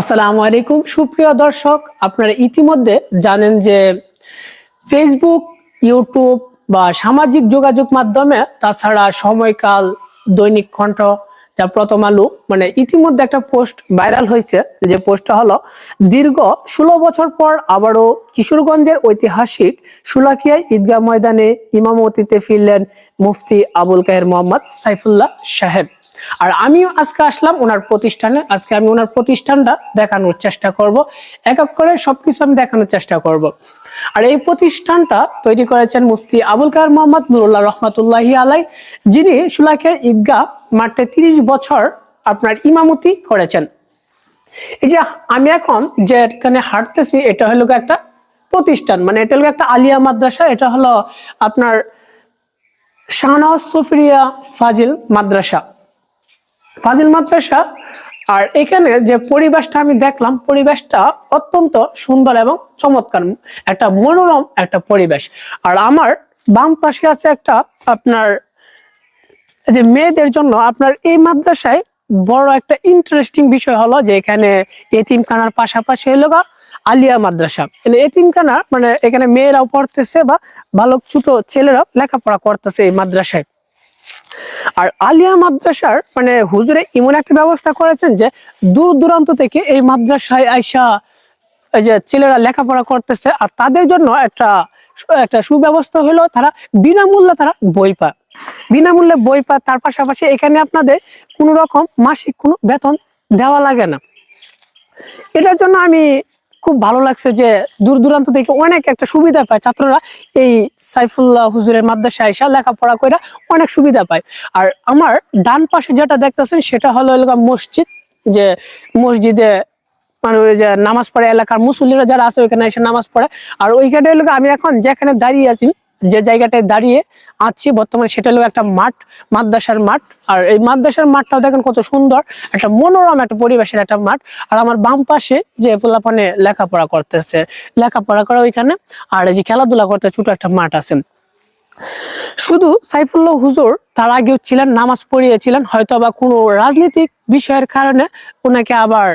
আসসালামু আলাইকুম। সুপ্রিয় দর্শক, আপনারা ইতিমধ্যে জানেন যে ফেসবুক ইউটিউব বা সামাজিক যোগাযোগ মাধ্যমে তাছাড়া সময়কাল, দৈনিক কণ্ঠ যা প্রথম আলু মানে ইতিমধ্যে একটা পোস্ট ভাইরাল হয়েছে। যে পোস্টটা হলো, দীর্ঘ ষোলো বছর পর আবারও কিশোরগঞ্জের ঐতিহাসিক সুলাকিয়া ঈদগাহ ময়দানে ইমামতিতে ফিরলেন মুফতি আবুল কাহের মোহাম্মদ সাইফুল্লাহ সাহেব। আর আমিও আজকে আসলাম ওনার প্রতিষ্ঠানে। আজকে আমি ওনার প্রতিষ্ঠানটা দেখানোর চেষ্টা করব। এক এক করে সবকিছু আমি দেখানোর চেষ্টা করব। আর এই প্রতিষ্ঠানটা তৈরি করেছেন মুফতি আবুল কার মোহাম্মদ নুরুল্লাহ রহমাতুল্লাহি আলাই যিনি সুলাকে ঈদগাহ মাঠে তিরিশ বছর আপনার ইমামতি করেছেন। এই যে আমি এখন যে এখানে হাঁটতেছি, এটা হলো একটা প্রতিষ্ঠান। মানে এটা হলো একটা আলিয়া মাদ্রাসা, এটা হলো আপনার শাহনওয়াজ সুফরিয়া ফাজিল মাদ্রাসা। ফাজিল মাদ্রাসা। আর এখানে যে পরিবেশটা আমি দেখলাম, পরিবেশটা অত্যন্ত সুন্দর এবং চমৎকার। একটা মনোরম একটা পরিবেশ। আর আমার বাম পাশে আছে একটা আপনার যে মেয়েদের জন্য আপনার এই মাদ্রাসায় বড় একটা ইন্টারেস্টিং বিষয় হলো যে এখানে এতিমখানার পাশাপাশি হলো আলিয়া মাদ্রাসা। মানে এতিমখানা মানে এখানে মেয়েরাও পড়তেছে বা বালক ছোট ছেলেরাও লেখাপড়া করতেছে এই মাদ্রাসায়। আর আলিয়া মাদ্রাসার মানে হুজুরে এমন একটা ব্যবস্থা করেছেন যে দূর দূরান্ত থেকে এই মাদ্রাসায় আইসা এই যে ছেলেরা লেখাপড়া করতেছে আর তাদের জন্য একটা একটা সুব্যবস্থা হলো তারা বিনামূল্যে তারা বই পায়। বিনামূল্যে বই পায়, তার পাশাপাশি এখানে আপনাদের কোনো রকম মাসিক কোনো বেতন দেওয়া লাগে না। এটার জন্য আমি খুব ভালো লাগছে যে দূর দূরান্ত থেকে অনেক একটা সুবিধা পায় ছাত্ররা এই সাইফুল্লাহ হুজুরের মাদ্রাসা আইসা লেখাপড়া করে অনেক সুবিধা পায়। আর আমার ডান পাশে যেটা দেখতেছেন সেটা হলো এলাকা মসজিদ, যে মসজিদে মানে যে নামাজ পড়ে এলাকার মুসল্লিরা যারা আছে ওইখানে এসে নামাজ পড়ে। আর ওইখানে এলাকা আমি এখন যেখানে দাঁড়িয়ে আছি যে জায়গাটায় দাঁড়িয়ে আছি বর্তমানে সেটা হলো একটা মাঠ, মাদ্রাসার মাঠ। আর এই মাদ্রাসার মাঠটাও দেখেন কত সুন্দর, একটা মনোরম একটা পরিবেশের একটা মাঠ। আর আমার বাম পাশে যে পোলাপানে লেখাপড়া করতেছে, লেখাপড়া করা ওইখানে। আর এই যে খেলাধুলা করতে ছোট একটা মাঠ আছে। শুধু সাইফুল্লাহ হুজুর তার আগেও ছিলেন, নামাজ পড়িয়েছিলেন হয়তো বা কোনো রাজনৈতিক বিষয়ের কারণে ওনাকে আবার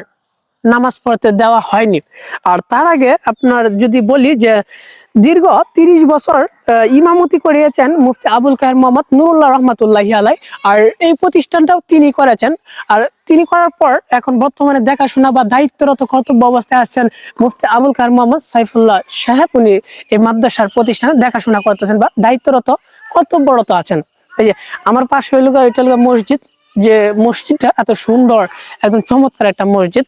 নামাজ পড়তে দেওয়া হয়নি। আর তার আগে আপনার যদি বলি যে দীর্ঘ তিরিশ বছর আহ, ইমামতি করিয়েছেন মুফতি আবুল কাহের মোহাম্মদ নুরুল্লাহ রহমতুল্লাহ আলাই আর এই প্রতিষ্ঠানটাও তিনি করেছেন। আর তিনি করার পর এখন বর্তমানে দেখাশোনা বা দায়িত্বরত কর্তব্য অবস্থায় আছেন মুফতি আবুল কাহের মোহাম্মদ সাইফুল্লাহ সাহেব। উনি এই মাদ্রাসার প্রতিষ্ঠানে দেখাশোনা করতেছেন বা দায়িত্বরত কর্তব্যরত আছেন। এই যে আমার পাশে হইল এটা মসজিদ। যে মসজিদটা এত সুন্দর, একদম চমৎকার একটা মসজিদ।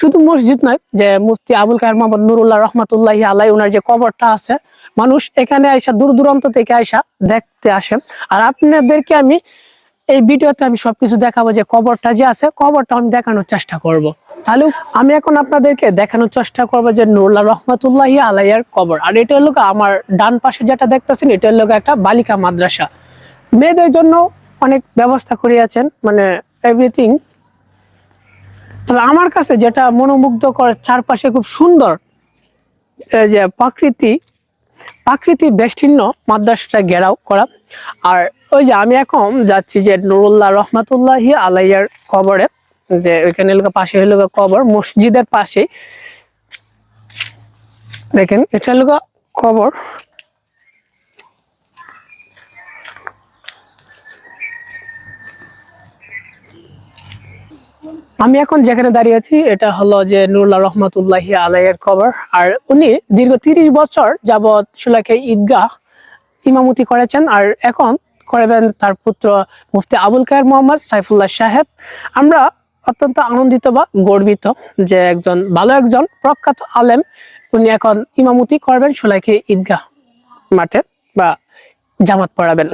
শুধু মসজিদ নয়, যে মুফতি আবুল কাহের মোহাম্মদ নুরুল্লাহ রহমাতুল্লাহ আলাই ওনার যে কবরটা আছে, মানুষ এখানে আইসা দূর দূরান্ত থেকে আইসা দেখতে আসে। আর আপনাদেরকে আমি এই ভিডিওতে আমি সবকিছু দেখাবো যে কবরটা যে আছে, কবরটা আমি দেখানোর চেষ্টা করব। তাহলে আমি এখন আপনাদেরকে দেখানোর চেষ্টা করব যে নুরুল্লাহ রহমাতুল্লাহ আলাইয়ার কবর। আর এটা হলো আমার ডান পাশে যেটা দেখতেছেন, এটা হলো একটা বালিকা মাদ্রাসা। মেয়েদের জন্য অনেক ব্যবস্থা করিয়াছেন মানে এভরিথিং তবে আমার কাছে যেটা মনোমুগ্ধকর, চারপাশে খুব সুন্দর যে প্রকৃতি, প্রাকৃতি বেষ্টিন্ন মাদ্রাসাটা ঘেরাও করা। আর ওই যে আমি এখন যাচ্ছি যে নুরুল্লাহ রহমাতুল্লাহি আলাইয়ার কবরে, যে ওইখানে এলাকা পাশে হলো কবর, মসজিদের পাশেই। দেখেন, এটা গিয়ে কবর। আমি এখন যেখানে দাঁড়িয়ে আছি, এটা হলো যে নুরুল্লাহ রহমতুল্লাহি আলাইয়ের কবর। আর উনি দীর্ঘ তিরিশ বছর যাবৎ সুলাকে ঈদগাহ ইমামতি করেছেন আর এখন করবেন তার পুত্র মুফতি আবুল কায়ের মোহাম্মদ সাইফুল্লাহ সাহেব। আমরা অত্যন্ত আনন্দিত বা গর্বিত যে একজন ভালো একজন প্রখ্যাত আলেম, উনি এখন ইমামতি করবেন সুলাইকে ঈদগাহ মাঠে বা জামাত পড়াবেন।